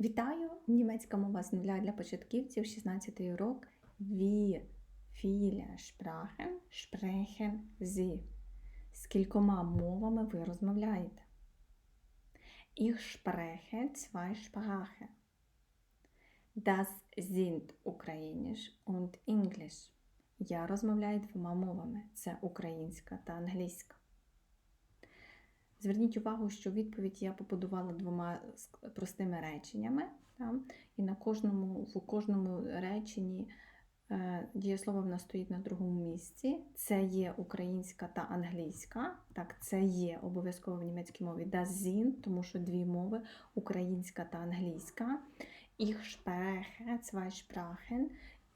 Вітаю! Німецька мова з нуля для початківців, 16 урок. Wie viele Sprachen sprechen Sie? З кількома мовами ви розмовляєте? Ich spreche zwei Sprachen. Das sind Ukrainisch und English. Я розмовляю двома мовами. Це українська та англійська. Зверніть увагу, що відповідь я побудувала двома простими реченнями. І на кожному, в кожному реченні е, дієслово в нас стоїть на другому місці. Це є українська та англійська. Так, це є обов'язково в німецькій мові das sind, тому що дві мови українська та англійська. Ich spreche zwei Sprachen.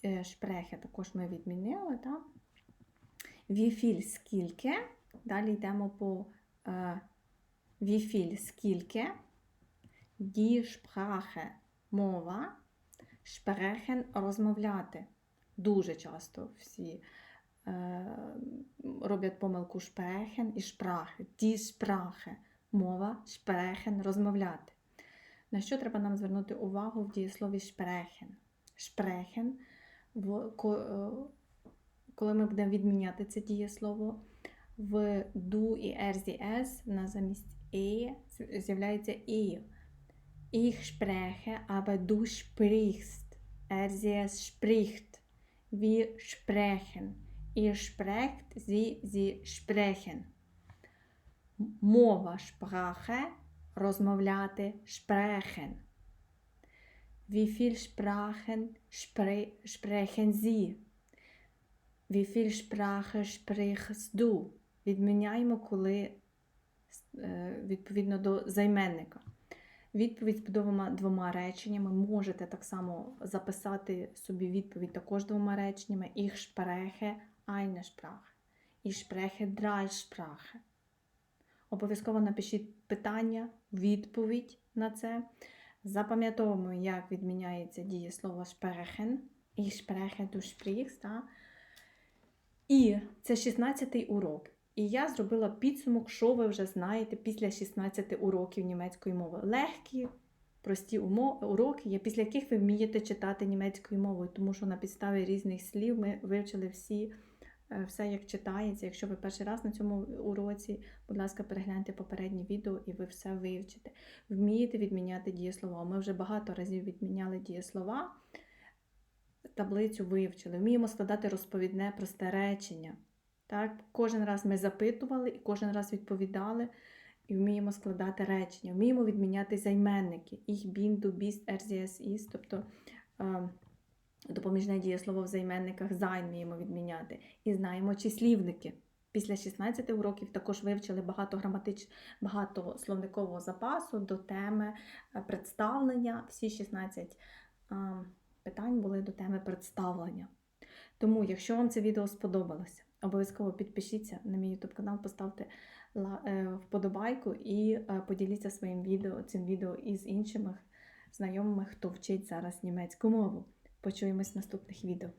Е, Spreche також ми відмінили. Так? Wie viel скільки. Далі йдемо по е, wie viel скільки. Die Sprache мова. Sprechen розмовляти. Дуже часто всі е, роблять помилку sprechen і Sprache. Die Sprache мова, sprechen розмовляти. На що треба нам звернути увагу в дієслові sprechen? Sprechen, е, коли ми будемо відміняти це дієслово, в du і RZS на замість e з'являється і. Ich spreche, aber du sprichst. RZS spricht. Wir sprechen. Ihr sprecht, sie, sie sprechen. Мова Sprache розмовляти sprechen. Wie viel Sprachen spre sprechen Sie? Wie viel Sprache sprichst du? Відміняємо, коли е, відповідно до займенника. Відповідь збудована двома реченнями. Можете так само записати собі відповідь також двома реченнями. Ich spreche eine Sprache. Ich spreche drei Sprachen. Обов'язково напишіть питання, відповідь на це. Запам'ятовуємо, як відміняється дієслово sprechen. Ich spreche, du sprichst. І це 16-й урок. І я зробила підсумок, що ви вже знаєте після 16 уроків німецької мови. Легкі, прості уроки, після яких ви вмієте читати німецькою мовою, тому що на підставі різних слів ми вивчили всі, е, все, як читається. Якщо ви перший раз на цьому уроці, будь ласка, перегляньте попереднє відео і ви все вивчите. Вмієте відміняти дієслова. Ми вже багато разів відміняли дієслова, таблицю вивчили. Вміємо складати розповідне просте речення. Так? Кожен раз ми запитували і кожен раз відповідали, і вміємо складати речення, вміємо відміняти займенники. Ich bin, du bist, er, тобто е, допоміжне дієслово в займенниках sein вміємо відміняти. І знаємо числівники. Після 16 уроків також вивчили багато граматич... багато словникового запасу до теми е, представлення. Всі 16 е, питань були до теми представлення. Тому, якщо вам це відео сподобалося, обов'язково підпишіться на мій YouTube канал, поставте е, вподобайку і е, поділіться своїм відео, цим відео із іншими знайомими, хто вчить зараз німецьку мову. Почуємось в наступних відео.